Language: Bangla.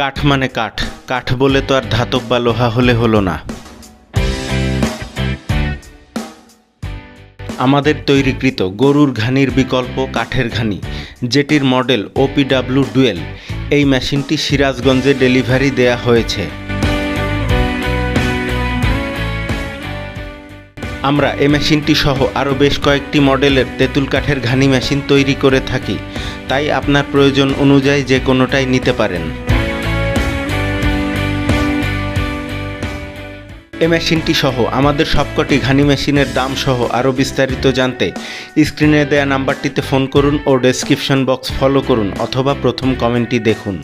কাঠ মানে কাঠ। কাঠ বলে তো আর ধাতব বা লোহা হলে হলো না। আমাদের তৈরিকৃত গরুর ঘানির বিকল্প কাঠের ঘানি, যেটির মডেল ওপিডাব্লিউ ডুয়েল। এই মেশিনটি সিরাজগঞ্জে ডেলিভারি দেয়া হয়েছে। আমরা এই মেশিনটি সহ আরও বেশ কয়েকটি মডেলের তেঁতুল কাঠের ঘানি মেশিন তৈরি করে থাকি। তাই আপনার প্রয়োজন অনুযায়ী যে কোনোটাই নিতে পারেন। এ মেশিনটি সহ আমাদের সবকটি ঘানি মেশিনের দাম সহ আরও বিস্তারিত জানতে স্ক্রিনে দেয়া নাম্বারটিতে ফোন করুন ও ডেসক্রিপশন বক্স ফলো করুন অথবা প্রথম কমেন্টটি দেখুন।